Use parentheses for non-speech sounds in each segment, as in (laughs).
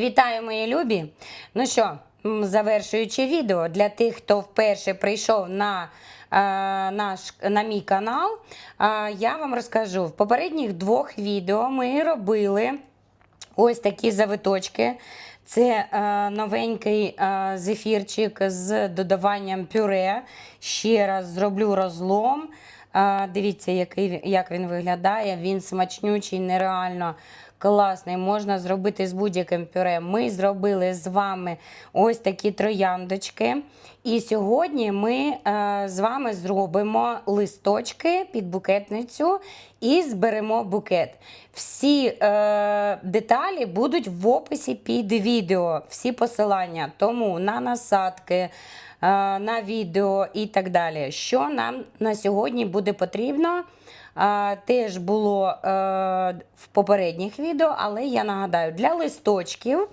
Вітаю, мої любі! Ну що, завершуючи відео для тих, хто вперше прийшов на, е, наш, на мій канал, е, я вам розкажу. В попередніх двох відео ми робили ось такі завиточки. Це е, новенький е, зефірчик з додаванням пюре. Ще раз зроблю розлом. Е, дивіться, який, як він виглядає. Він смачнючий, нереально класний. Можна зробити з будь-яким пюре. Ми зробили з вами ось такі трояндочки. І сьогодні ми е, з вами зробимо листочки під букетницю і зберемо букет. Всі е, деталі будуть в описі під відео, всі посилання. Тому на насадки, е, на відео і так далі. Що нам на сьогодні буде потрібно? Теж було е, в попередніх відео, але я нагадаю, для листочків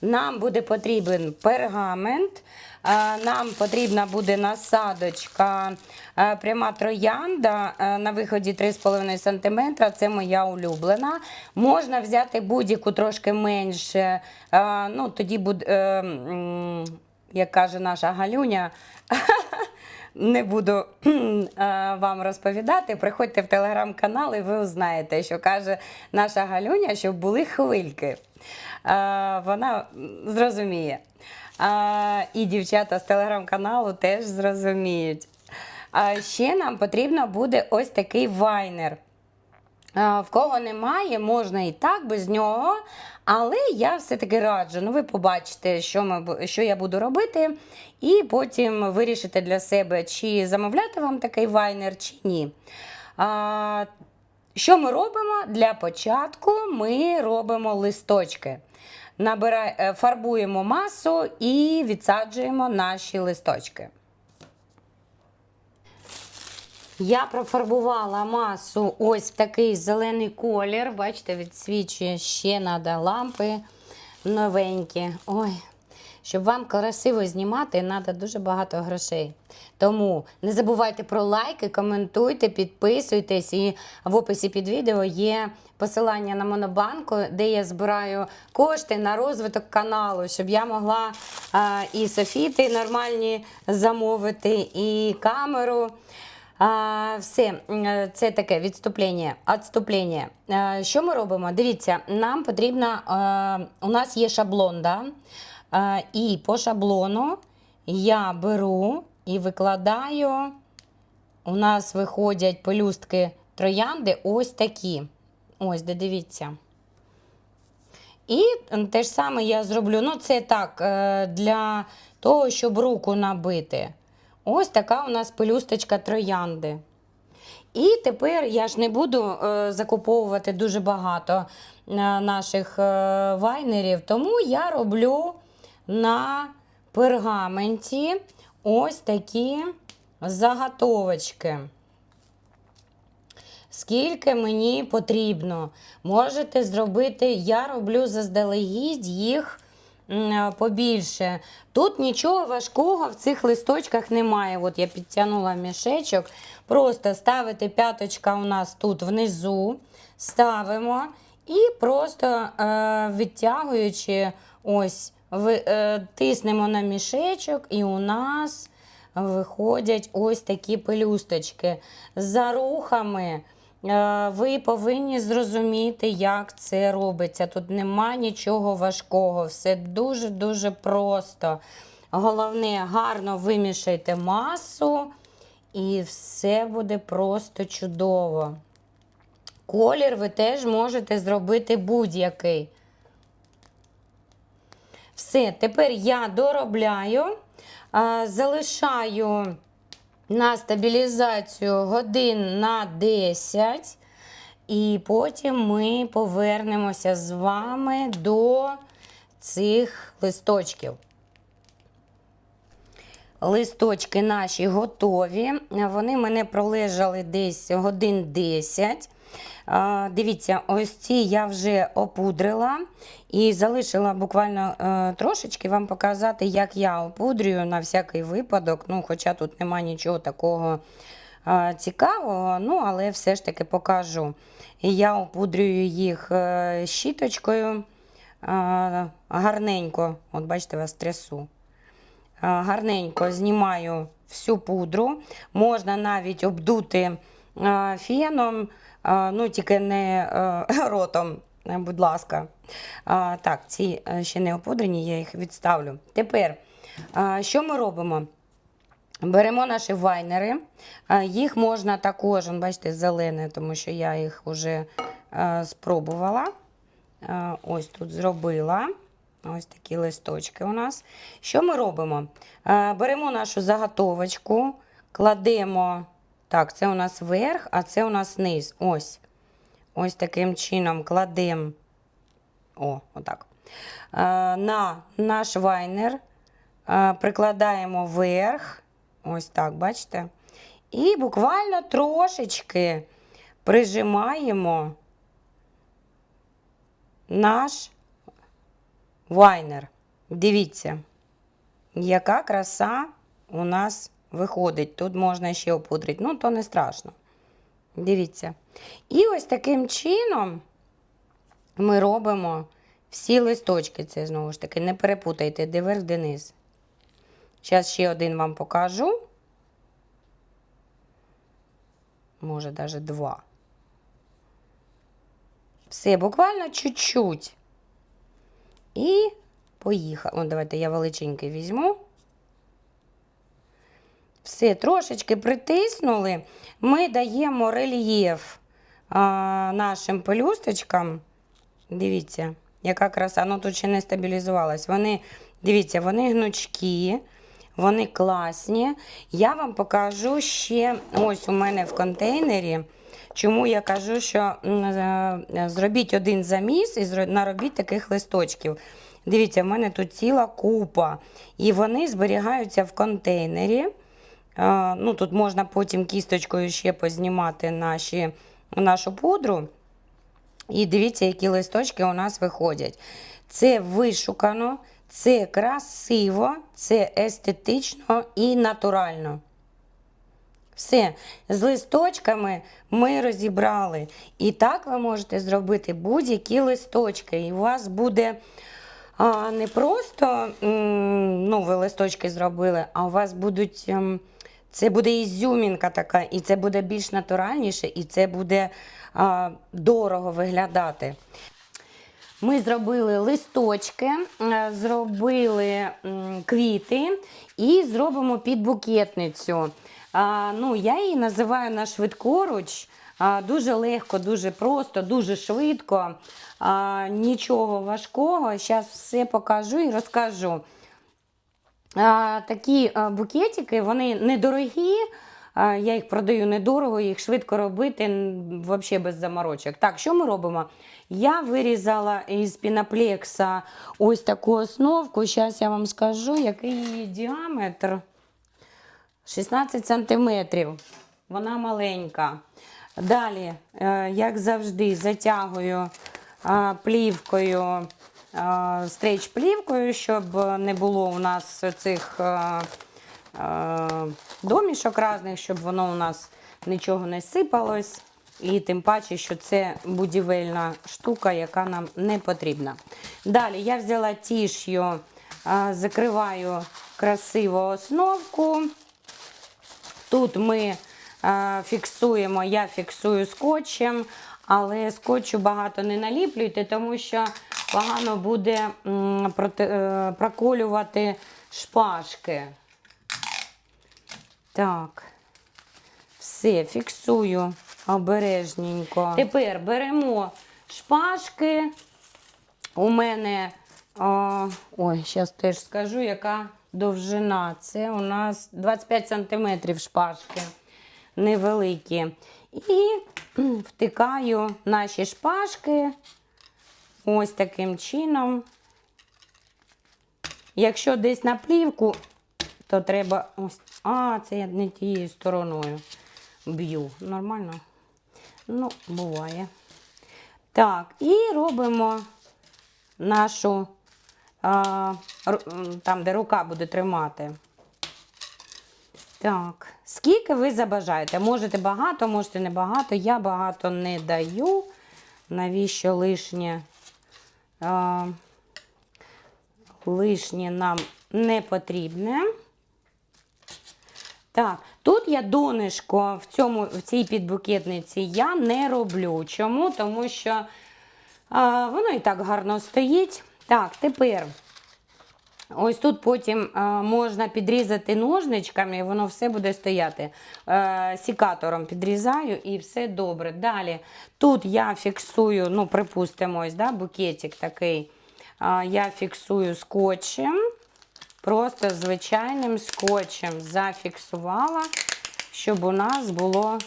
нам буде потрібен пергамент. Е, Нам потрібна буде насадочка е, пряма троянда на виході 3,5 см. Це моя улюблена. Можна взяти будь-яку трошки менше. Ну, тоді буде, як каже наша Галюня. (laughs) Не буду е, вам розповідати. Приходьте в телеграм-канал, і ви узнаєте, що каже наша Галюня, щоб були хвильки. Е, Вона зрозуміє. Е, І дівчата з телеграм-каналу теж зрозуміють. Ще нам потрібно буде ось такий вайнер. А, В кого немає, можна і так без нього. Але я все-таки раджу. Ну, ви побачите, що, ми, що я буду робити, і потім вирішите для себе, чи замовляти вам такий вайнер, чи ні. А, що ми робимо? Для початку ми робимо листочки. Набира... е, Фарбуємо масу і відсаджуємо наші листочки. Я профарбувала масу ось в такий зелений колір. Бачите, відсвічує ще треба лампи новенькі. Ой, щоб вам красиво знімати, треба дуже багато грошей. Тому не забувайте про лайки, коментуйте, підписуйтесь. І в описі під відео є посилання на монобанку, де я збираю кошти на розвиток каналу, щоб я могла а, і софіти нормальні замовити, і камеру. Все, е, це таке відступлення. Отступлення. Е, Що ми робимо? Дивіться, нам потрібно, е, у нас є шаблон, да? І по шаблону я беру і викладаю. У нас виходять пелюстки троянди ось такі. Ось, де дивіться. І те ж саме я зроблю. Ну, це так, для того, щоб руку набити. Ось така у нас пелюсточка троянди. І тепер я ж не буду е, закуповувати дуже багато е, наших е, вайнерів, тому я роблю на пергаменті ось такі заготовочки. Скільки мені потрібно. Можете зробити, я роблю заздалегідь їх побільше. Тут нічого важкого в цих листочках немає. От я підтягнула мішечок. Просто ставите п'яточка у нас тут внизу, ставимо і просто е, відтягуючи, ось, е, тиснемо на мішечок, і у нас виходять ось такі пелюсточки. За рухами е, ви повинні зрозуміти, як це робиться. Тут нема нічого важкого, все дуже-дуже просто. Головне, гарно вимішайте масу, і все буде просто чудово. Колір ви теж можете зробити будь-який. Все, тепер я доробляю, залишаю на стабілізацію годин на 10, і потім ми повернемося з вами до цих листочків. Листочки наші готові. Вони мене пролежали десь годин 10. Дивіться, ось ці я вже опудрила і залишила буквально е, трошечки вам показати, як я опудрюю на всякий випадок. Ну, Хоча тут нема нічого такого е, цікавого, ну, але все ж таки покажу. Я опудрюю їх е, щіточкою. гарненько, от бачите, вас трясу. Гарненько знімаю всю пудру. Можна навіть обдути феном, ну тільки не (laughs) ротом, е, будь ласка. Так, ці е, ще не опудрені, я їх відставлю. Тепер, що ми робимо? Беремо наші вайнери. Їх можна також, бачите, зелене, тому що я їх вже е, спробувала. Е, Ось тут зробила. Ось такі листочки у нас. Що ми робимо? Е, Беремо нашу заготовочку, кладемо. Так, це у нас верх, а це у нас низ. Ось. Ось таким чином кладемо. О, отак. Е, На наш вайнер е, прикладаємо верх. Ось так, бачите? І буквально трошечки прижимаємо наш вайнер. Дивіться, яка краса у нас виходить. Тут можна ще опудрити, ну то не страшно. Дивіться. І ось таким чином ми робимо всі листочки. Це знову ж таки, не перепутайте, де верх, де низ. Зараз ще один вам покажу. Може, навіть два. Все, буквально чуть-чуть. І поїхали. О, давайте я величенький візьму. Все, трошечки притиснули. Ми даємо рельєф а, нашим пелюсточкам. Дивіться, яка краса. Ну тут ще не стабілізувалась. Вони, дивіться, вони гнучкі, вони класні. Я вам покажу ще ось у мене в контейнері. Чому я кажу, що е, зробіть один заміс і наробіть таких листочків. Дивіться, в мене тут ціла купа. І вони зберігаються в контейнері. Ну, тут можна потім кісточкою ще познімати наші, нашу пудру. І дивіться, які листочки у нас виходять. Це вишукано, це красиво, це естетично і натурально. Все, з листочками ми розібрали. І так ви можете зробити будь-які листочки. І у вас буде а, не просто ну, ви листочки зробили, а у вас будуть. Це буде ізюмінка така, і це буде більш натуральніше, і це буде а, дорого виглядати. Ми зробили листочки, е, зробили квіти і зробимо підбукетницю. А, ну, я її називаю на швидкоруч. А, дуже легко, дуже просто, дуже швидко. А, нічого важкого. Зараз все покажу і розкажу. А, такі букетики, вони недорогі. Я їх продаю недорого, їх швидко робити, взагалі без заморочок. Так, що ми робимо? Я вирізала із пінаплекса ось таку основку. Зараз я вам скажу, який її діаметр. 16 сантиметрів. Вона маленька. Далі, е, як завжди, затягую плівкою, а, стрейч-плівкою, щоб не було у нас цих а, а, домішок різних, щоб воно у нас нічого не сипалось. І тим паче, що це будівельна штука, яка нам не потрібна. Далі я взяла тіш'ю, закриваю красиво основку. Тут ми е, фіксуємо, я фіксую скотчем, але скотчу багато не наліплюйте, тому що погано буде е, проколювати шпажки. Так, все, фіксую обережненько. Тепер беремо шпажки. У мене, а, ой, зараз теж скажу, яка довжина. Це у нас 25 см шпажки невеликі. І втикаю наші шпажки ось таким чином. Якщо десь на плівку, то треба ось. А, це я не тією стороною б'ю. Нормально? Ну, буває. Так, і робимо нашу а, там, де рука буде тримати. Так, скільки ви забажаєте? Можете багато, можете не багато. Я багато не даю. Навіщо лишнє лишнє нам не потрібне. Так, тут я донишко в, цьому, в цій підбукетниці я не роблю. Чому? Тому що а, воно і так гарно стоїть. Так, тепер ось тут потім можна підрізати ножничками, і воно все буде стояти. Е, сікатором підрізаю і все добре. Далі тут я фіксую, ну, припустимо, ось, да, букетик такий. Я фіксую скотчем. Просто звичайним скотчем зафіксувала, щоб у нас було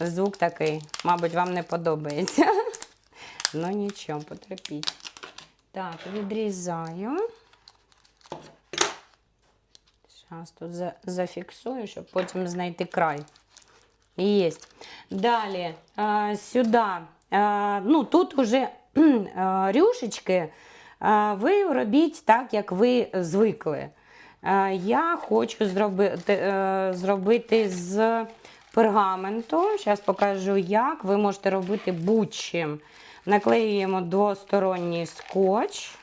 звук такий. Мабуть, вам не подобається. (laughs) Ну нічого, потерпіть. Так, відрізаю. Зараз тут за- зафіксую, щоб потім знайти край. Єсть. Далі сюди. Ну, тут уже (clears throat) рюшечки ви робіть так, як ви звикли. Я хочу зробити, е, зробити з пергаменту. Зараз покажу, як. Ви можете робити будь-чим. Наклеюємо двосторонній скотч.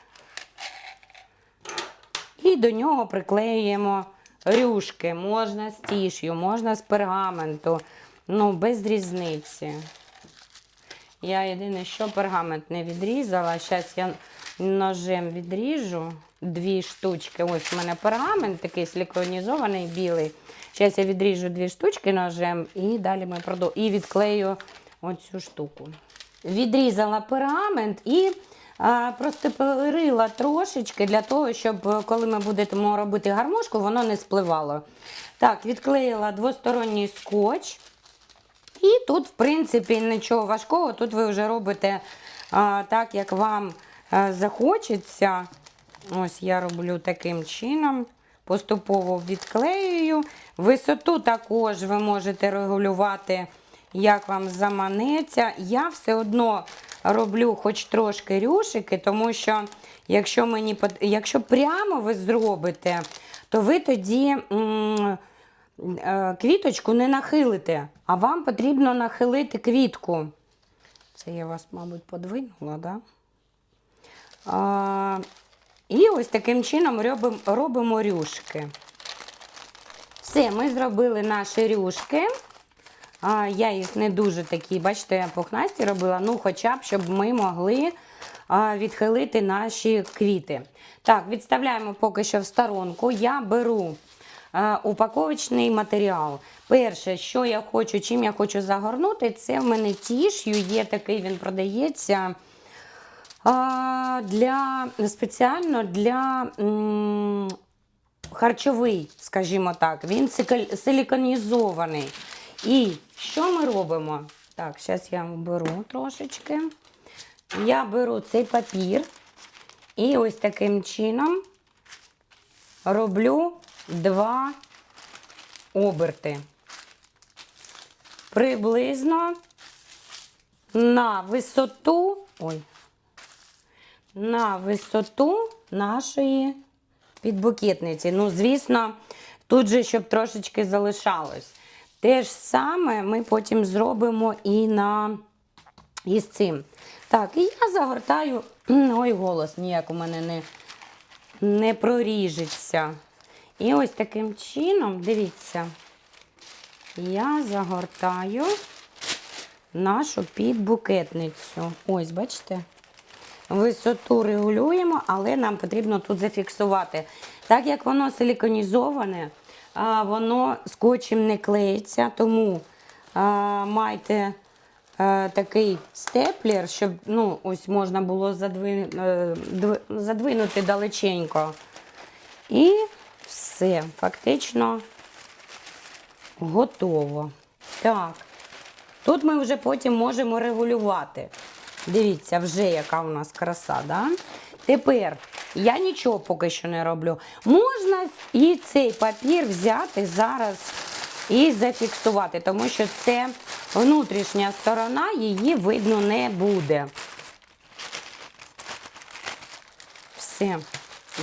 І до нього приклеюємо рюшки. Можна з тіш'ю, можна з пергаменту. Ну, без різниці. Я єдине, що пергамент не відрізала. Зараз я ножем відріжу дві штучки. Ось у мене пергамент такий силіконізований, білий. Зараз я відріжу дві штучки ножем і далі ми продовжуємо. І відклею оцю штуку. Відрізала пергамент і а, просто перила трошечки для того, щоб е, коли ми будемо робити гармошку, воно не спливало. Так, відклеїла двосторонній скотч. І тут, в принципі, нічого важкого. Тут ви вже робите а, так, як вам а, захочеться. Ось я роблю таким чином. Поступово відклеюю. Висоту також ви можете регулювати, як вам заманеться. Я все одно роблю хоч трошки рюшики, тому що якщо, мені, якщо прямо ви зробите, то ви тоді. е, квіточку не нахилите, а вам потрібно нахилити квітку. Це я вас, мабуть, подвинула, да? І ось таким чином робимо, робимо рюшки. Все, ми зробили наші рюшки. А, я їх не дуже такі, бачите, я пухнасті робила, ну хоча б, щоб ми могли а, відхилити наші квіти. Так, відставляємо поки що в сторонку. Я беру а, упаковочний матеріал. Перше, що я хочу, чим я хочу загорнути, це в мене тіш'ю, є такий, він продається. А, для, спеціально для харчовий, скажімо так, він силіконізований. І що ми робимо? Так, зараз я беру трошечки. Я беру цей папір і ось таким чином роблю два оберти. Приблизно на висоту. Ой, на висоту нашої підбукетниці. Ну, звісно, тут же, щоб трошечки залишалось. Те ж саме ми потім зробимо і на із цим. Так, і я загортаю. (clears throat) Ой, голос ніяк у мене не, не проріжеться. І ось таким чином, дивіться, я загортаю нашу підбукетницю. Ось, бачите? Висоту регулюємо, але нам потрібно тут зафіксувати. Так як воно силіконізоване, воно скотчем не клеїться, тому майте такий степлер, щоб ну, ось можна було задвин, е, задвинути далеченько. І все, фактично готово. Так. Тут ми вже потім можемо регулювати. Дивіться, вже яка у нас краса. Да? Тепер я нічого поки що не роблю. Можна і цей папір взяти зараз і зафіксувати, тому що це внутрішня сторона, її видно не буде. Все.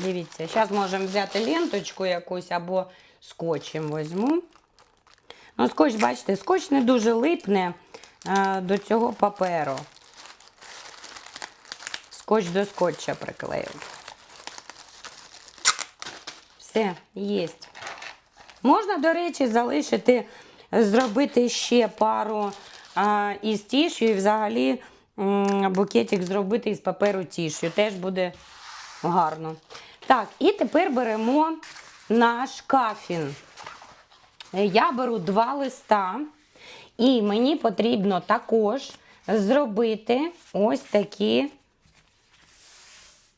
Дивіться, зараз можемо взяти ленточку якусь або скотчем візьму. Ну, скотч, бачите, скотч не дуже липне е, до цього паперу. Скотч до скотча приклею. Все, є. Можна, до речі, залишити, зробити ще пару а, із тішю і взагалі букетик зробити із паперу тішю. Теж буде гарно. Так, і тепер беремо наш кафін. Я беру два листа, і мені потрібно також зробити ось такі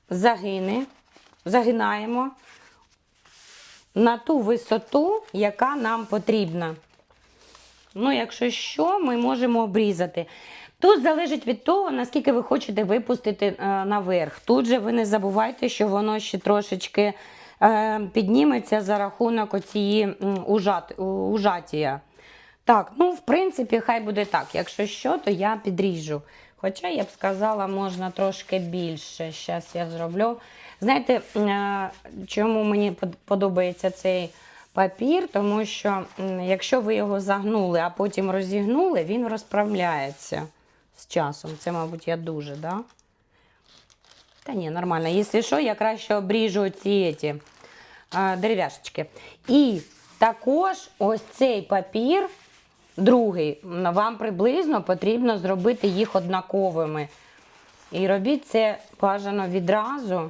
загини. Загинаємо на ту висоту, яка нам потрібна. Ну, якщо що, ми можемо обрізати. Тут залежить від того, наскільки ви хочете випустити е, наверх. Тут же ви не забувайте, що воно ще трошечки е, підніметься за рахунок оцієї ужат, ужатія. Так, ну, в принципі, хай буде так. Якщо що, то я підріжу. Хоча я б сказала, можна трошки більше. Зараз я зроблю. Знаєте, е, чому мені подобається цей папір? Тому що якщо ви його загнули, а потім розігнули, він розправляється з часом. Це, мабуть, я дуже, да? Та ні, нормально. Якщо що, я краще обріжу ці ці, е, дерев'яшечки. І також ось цей папір, другий, вам приблизно потрібно зробити їх однаковими. І робіть це бажано відразу,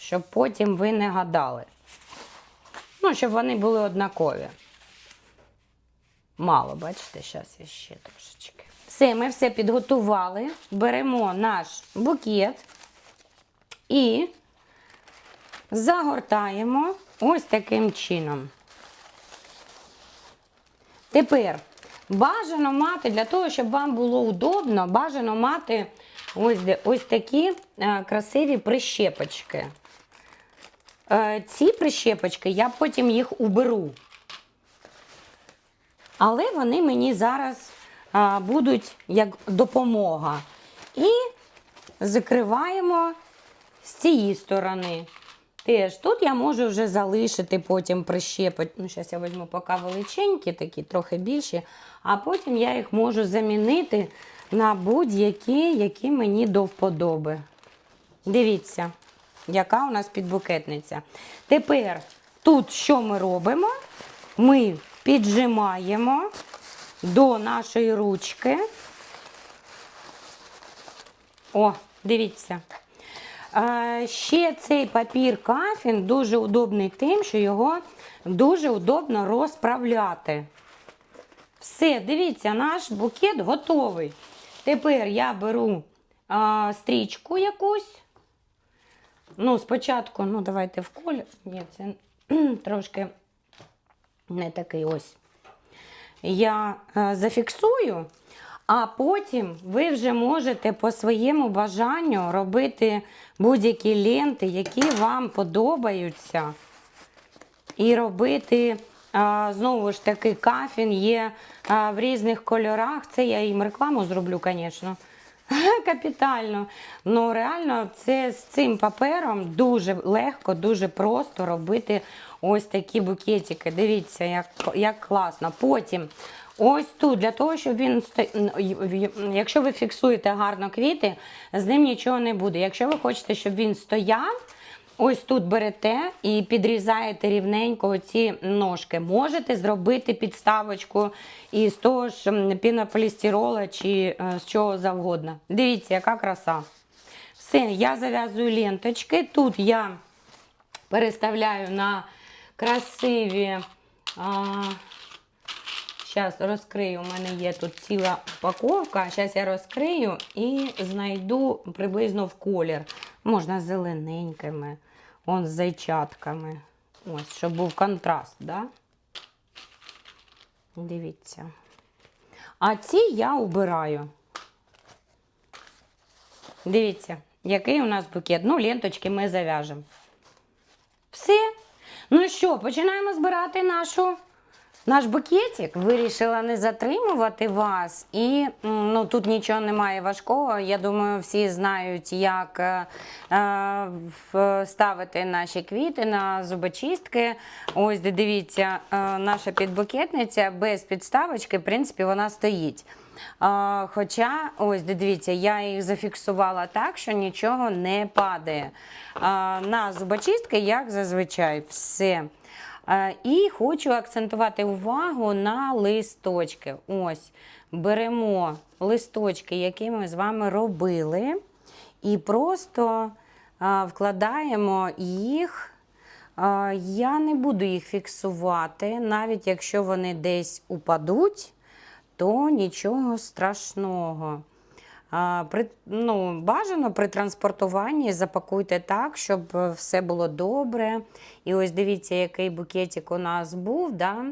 щоб потім ви не гадали. Ну, щоб вони були однакові. Мало, бачите, зараз я ще трошечки. Все, ми все підготували. Беремо наш букет і загортаємо ось таким чином. Тепер бажано мати, для того, щоб вам було удобно, бажано мати ось, ось такі е, красиві прищепочки. Е, ці прищепочки я потім їх уберу. Але вони мені зараз будуть як допомога. І закриваємо з цієї сторони. Теж тут я можу вже залишити потім прищепити. Ну, зараз я візьму поки величенькі, такі трохи більші, а потім я їх можу замінити на будь-які, які мені до вподоби. Дивіться, яка у нас підбукетниця. Тепер тут що ми робимо? Ми піджимаємо до нашої ручки. О, дивіться. Ще цей папір кафін дуже удобний тим, що його дуже удобно розправляти. Все, дивіться, наш букет готовий. Тепер я беру а, стрічку якусь. Ну, спочатку, ну, давайте в колір. Ні, це (clears throat) трошки не такий ось. Я е, зафіксую, а потім ви вже можете по своєму бажанню робити будь-які ленти, які вам подобаються. І робити, а, знову ж таки, кафін є а, в різних кольорах. Це я їм рекламу зроблю, звісно. (laughs) Капітально. Ну, реально, це з цим папером дуже легко, дуже просто робити ось такі букетики. Дивіться, як, як класно. Потім ось тут, для того, щоб він якщо ви фіксуєте гарно квіти, з ним нічого не буде. Якщо ви хочете, щоб він стояв. Ось тут берете і підрізаєте рівненько ці ножки. Можете зробити підставочку із того ж пінополістирола чи е, з чого завгодно. Дивіться, яка краса. Все, я зав'язую ленточки. Тут я переставляю на красиві. Зараз розкрию, у мене є тут ціла упаковка. Зараз я розкрию і знайду приблизно в колір. Можна зелененькими, он з зайчатками. Ось, щоб був контраст, да? Дивіться. А ці я убираю. Дивіться, який у нас букет. Ну, ленточки ми зав'яжемо. Все. Ну що, починаємо збирати нашу наш букетик. Вирішила не затримувати вас. І ну, тут нічого немає важкого. Я думаю, всі знають, як е, е, ставити наші квіти на зубочистки. Ось де дивіться, е, наша підбукетниця без підставочки, в принципі, вона стоїть. А, хоча, ось де дивіться, я їх зафіксувала так, що нічого не падає. А, на зубочистки, як зазвичай, все. А, і хочу акцентувати увагу на листочки. Ось беремо листочки, які ми з вами робили, і просто вкладаємо їх. Я не буду їх фіксувати, навіть якщо вони десь упадуть, то нічого страшного. При, ну, бажано при транспортуванні запакуйте так, щоб е, все було добре. І ось дивіться, який букетик у нас був. Да?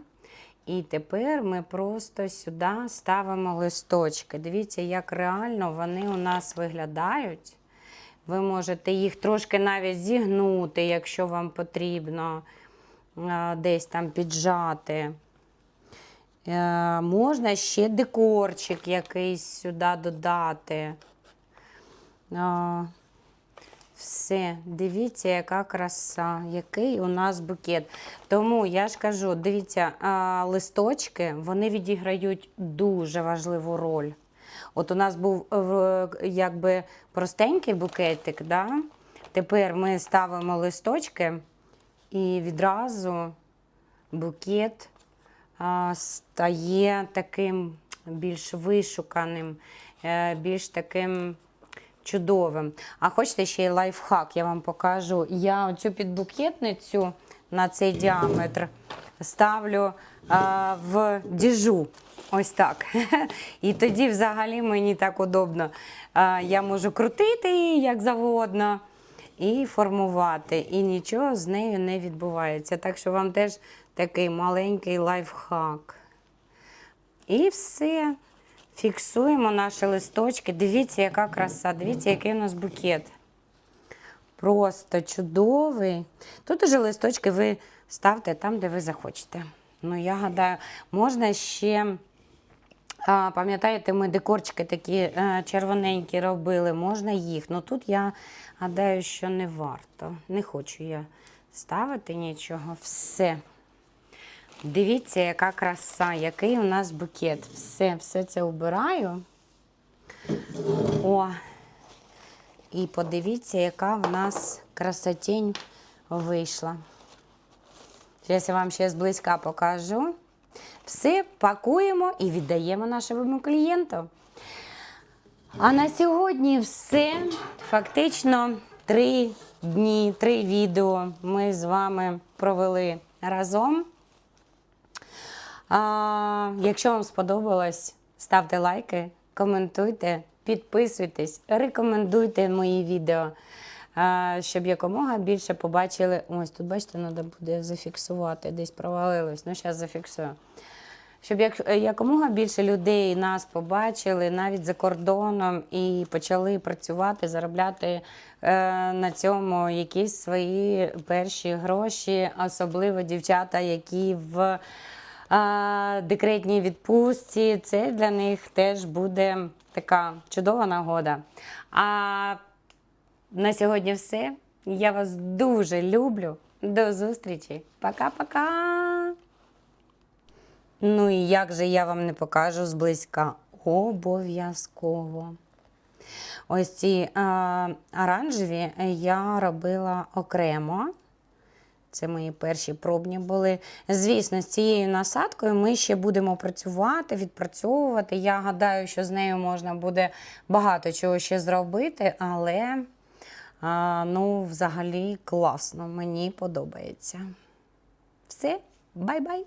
І тепер ми просто сюди ставимо листочки. Дивіться, як реально вони у нас виглядають. Ви можете їх трошки навіть зігнути, якщо вам потрібно десь там піджати. Е, можна ще декорчик якийсь сюди додати. Все, дивіться, яка краса, який у нас букет. Тому я ж кажу, дивіться, листочки вони відіграють дуже важливу роль. От у нас був е, якби простенький букетик, да? тепер ми ставимо листочки і відразу букет стає таким більш вишуканим, е, більш таким чудовим. А хочете ще й лайфхак, я вам покажу. Я цю підбукетницю на цей діаметр ставлю в діжу. Ось так. (laughs) І тоді взагалі мені так удобно. Я можу крутити її як завгодно і формувати. І нічого з нею не відбувається. Так що вам теж такий маленький лайфхак. І все. Фіксуємо наші листочки. Дивіться, яка краса, дивіться, який у нас букет. Просто чудовий. Тут уже листочки ви ставте там, де ви захочете. Ну, я гадаю, можна ще. Пам'ятаєте, ми декорчики такі е, червоненькі робили, можна їх. Ну тут я гадаю, що не варто. Не хочу я ставити нічого. Все. Дивіться, яка краса, який у нас букет. Все, все це убираю. О, і подивіться, яка в нас красотень вийшла. Зараз я вам ще зблизька покажу. Все пакуємо і віддаємо нашому клієнту. А на сьогодні все. Фактично три дні, три відео ми з вами провели разом. А, якщо вам сподобалось, ставте лайки, коментуйте, підписуйтесь, рекомендуйте мої відео, а, щоб якомога більше побачили. Ось тут, бачите, треба буде зафіксувати, десь провалилось. Ну, зараз зафіксую. Щоб як, якомога більше людей нас побачили навіть за кордоном і почали працювати, заробляти е, на цьому якісь свої перші гроші, особливо дівчата, які в декретній відпустці. Це для них теж буде така чудова нагода. А на сьогодні все. Я вас дуже люблю. До зустрічі. Пока-пока. Ну і як же я вам не покажу зблизька? Обов'язково. Ось ці е, оранжеві я робила окремо. Це мої перші пробні були. Звісно, з цією насадкою ми ще будемо працювати, відпрацьовувати. Я гадаю, що з нею можна буде багато чого ще зробити, але а, ну, взагалі класно, мені подобається. Все, бай-бай!